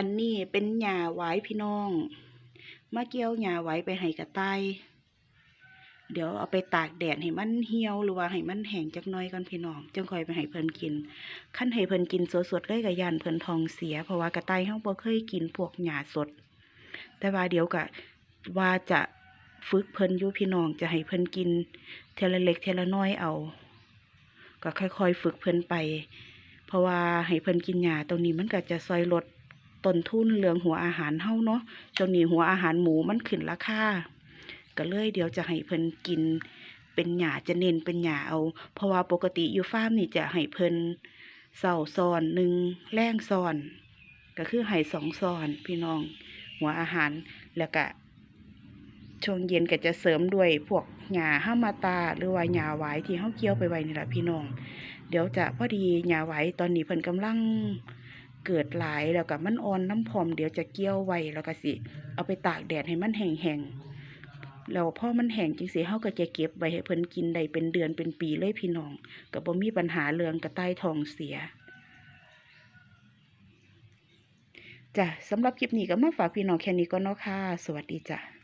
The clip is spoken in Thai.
อันนี้เป็นหญ้าหวายพี่น้องมาเกี่ยวหญ้าหวายไปให้กระต่ายเดี๋ยวเอาไปตากแดดให้มันเหี่ยวหรือว่าให้มันแห้งจักน่อยก่อนพี่น้องจังค่อยไปให้เพิ่นกินคันให้เพิ่นกินสดๆเลยก็ย่านเพิ่นทองเสีย เพราะว่ากระต่ายเฮาบ่เคยกินพวกหญ้าสด แต่ว่าเดี๋ยวก็ว่าจะฝึกเพิ่นอยู่พี่น้องจะให้เพิ่นกินเทละเล็กเทละน้อยเอา ก็ค่อยๆ ฝึกเพิ่นไป เพราะว่าให้เพิ่นกินหญ้าตรงนี้มันก็จะซอยลด ต้นทุนเรื่องหัวอาหารเฮาเนาะช่วงนี้หัวอาหารหมูมันขึ้นราคาก็เลยเดี๋ยวจะให้เพิ่นกินเป็นหญ้าจะเน้นเป็นหญ้าเอา เพราะว่าปกติอยู่ฟาร์มนี่จะให้เพิ่นเสาซอนหนึ่งแรงซอน ก็คือให้สองซอนพี่น้อง หัวอาหารแล้วก็ช่วงเย็นก็จะเสริมด้วยพวกหญ้าห้ามาตาหรือว่าหญ้าหวายที่เฮาเกี่ยวไปไว้นี่แหละพี่น้อง เดี๋ยวจะพอดีหญ้าหวายตอนนี้เพิ่นกำลัง เกิดหลายแล้วก็มันอ่อนน้ำพอมเดี๋ยวจะเกี่ยวไวแล้วก็สิ เอาไปตากแดดให้มันแห้งๆแล้วพอมันแห้งจริงสิเฮาก็จะเก็บไว้ให้เพิ่นกินได้เป็นเดือนเป็นปีเลยพี่น้องก็บ่มีปัญหาเรื่องกระต่ายทองเสียจ้ะสำหรับคลิปนี้ก็มาฝากพี่น้องแค่นี้ก็นเนาะค่ะ สวัสดีจ้ะ